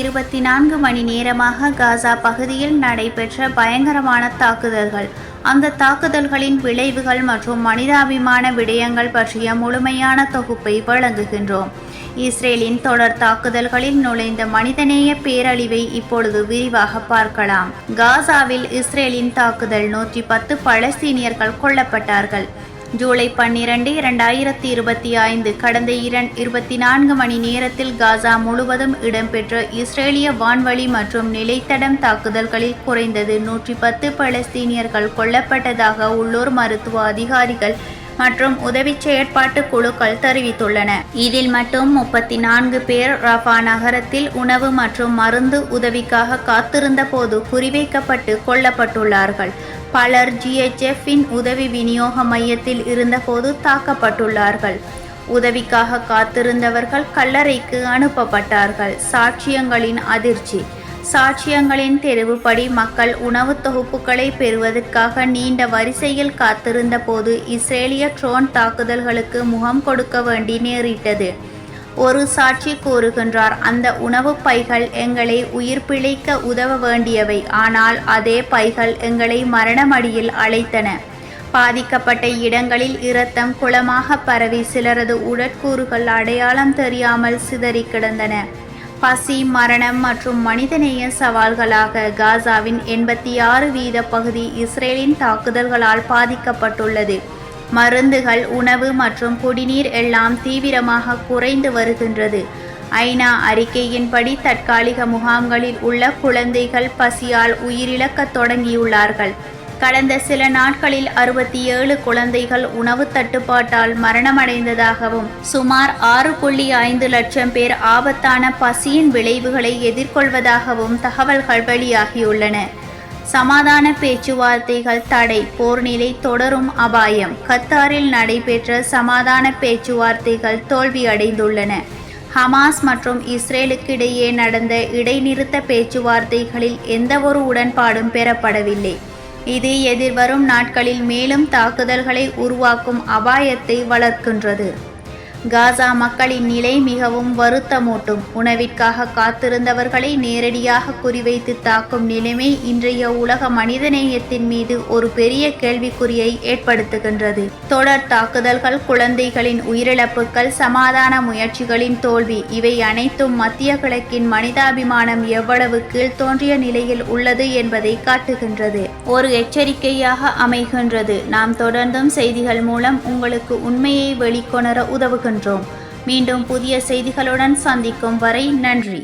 இருபத்தி நான்கு மணி நேரமாக காசா பகுதியில் நடைபெற்ற பயங்கரமான தாக்குதல்கள். அந்த தாக்குதல்களின் விளைவுகள் மற்றும் மனிதாபிமான விடயங்கள் பற்றிய முழுமையான தொகுப்பை வழங்குகின்றோம். இஸ்ரேலின் தொடர் தாக்குதல்களில் நுழைந்த மனிதநேய பேரழிவை இப்பொழுது விரிவாக பார்க்கலாம். காசாவில் இஸ்ரேலின் தாக்குதல் நூற்றி பத்து பலஸ்தீனியர்கள் கொல்லப்பட்டார்கள். ஜூலை பன்னிரண்டு இரண்டாயிரத்தி இருபத்தி ஐந்து கடந்த இரண் இருபத்தி நான்கு மணி நேரத்தில் காசா முழுவதும் இடம்பெற்ற இஸ்ரேலிய வான்வழி மற்றும் நிலைத்தடம் தாக்குதல்களில் குறைந்தது நூற்றி பத்து பலஸ்தீனியர்கள் கொல்லப்பட்டதாக உள்ளூர் மருத்துவ அதிகாரிகள் மற்றும் உதவி செயற்பாட்டு குழுக்கள் தெரிவித்துள்ளன. இதில் மட்டும் முப்பத்தி நான்கு பேர் ரஃபா நகரத்தில் உணவு மற்றும் மருந்து உதவிக்காக காத்திருந்த போது குறிவைக்கப்பட்டு கொல்லப்பட்டுள்ளார்கள். பலர் ஜிஎச்எஃப்பின் உதவி விநியோக மையத்தில் இருந்தபோது தாக்கப்பட்டுள்ளார்கள். உதவிக்காக காத்திருந்தவர்கள் கல்லறைக்கு அனுப்பப்பட்டார்கள். சாட்சியங்களின் அதிர்ச்சி. சாட்சியங்களின் தெரிவுபடி மக்கள் உணவுத் தொகுப்புகளை பெறுவதற்காக நீண்ட வரிசையில் காத்திருந்த போது இஸ்ரேலிய ட்ரோன் தாக்குதல்களுக்கு முகம் கொடுக்க வேண்டி நேரிட்டது. ஒரு சாட்சி கூறுகின்றார் அந்த உணவுப் பைகள் எங்களை உயிர் பிழைக்க உதவ வேண்டியவை ஆனால் அதே பைகள் எங்களை மரணமடியில் அழைத்தன. பாதிக்கப்பட்ட இடங்களில் இரத்தம் குளமாக பரவி சிலரது உடற்கூறுகள் அடையாளம் தெரியாமல் சிதறி கிடந்தன. பசி மரணம் மற்றும் மனிதநேய சவால்களாக காசாவின் எண்பத்தி ஆறு வீத பகுதி இஸ்ரேலின் தாக்குதல்களால் பாதிக்கப்பட்டுள்ளது. மருந்துகள் உணவு மற்றும் குடிநீர் எல்லாம் தீவிரமாக குறைந்து வருகின்றது. ஐநா அறிக்கையின்படி தற்காலிக முகாம்களில் உள்ள குழந்தைகள் பசியால் உயிரிழக்கத் தொடங்கியுள்ளார்கள். கடந்த சில நாட்களில் அறுபத்தி ஏழு குழந்தைகள் உணவு தட்டுப்பாட்டால் மரணமடைந்ததாகவும் சுமார் ஆறு புள்ளி ஐந்து லட்சம் பேர் ஆபத்தான பசியின் விளைவுகளை எதிர்கொள்வதாகவும் தகவல்கள் வெளியாகியுள்ளன. சமாதான பேச்சுவார்த்தைகள் தடை போர்நிலை தொடரும் அபாயம் கத்தாரில் நடைபெற்ற சமாதான பேச்சுவார்த்தைகள் தோல்வியடைந்துள்ளன. ஹமாஸ் மற்றும் இஸ்ரேலுக்கிடையே நடந்த இடைநிறுத்த பேச்சுவார்த்தைகளில் எந்தவொரு உடன்பாடும் பெறப்படவில்லை. இது எதிர்வரும் நாட்களில் மேலும் தாக்குதல்களை உருவாக்கும் அபாயத்தை வளர்க்கின்றது. காசா மக்களின் நிலை மிகவும் வருத்தமூட்டும். உணவிற்காக காத்திருந்தவர்களை நேரடியாக குறிவைத்து தாக்கும் நிலைமை இன்றைய உலக மனிதநேயத்தின் மீது ஒரு பெரிய கேள்விக்குறியை ஏற்படுத்துகின்றது. தொடர் தாக்குதல்கள் குழந்தைகளின் உயிரிழப்புகள் சமாதான முயற்சிகளின் தோல்வி இவை அனைத்தும் மத்திய கிழக்கின் மனிதாபிமானம் எவ்வளவு கீழ்த்தோன்றிய நிலையில் உள்ளது என்பதை காட்டுகின்றது. ஒரு எச்சரிக்கையாக அமைகின்றது. நாம் தொடர்ந்தும் செய்திகள் மூலம் உங்களுக்கு உண்மையை வெளிக்கொணர உதவுகின்றோம் மீண்டும் புதிய செய்திகளுடன் சந்திக்கும் வரை நன்றி.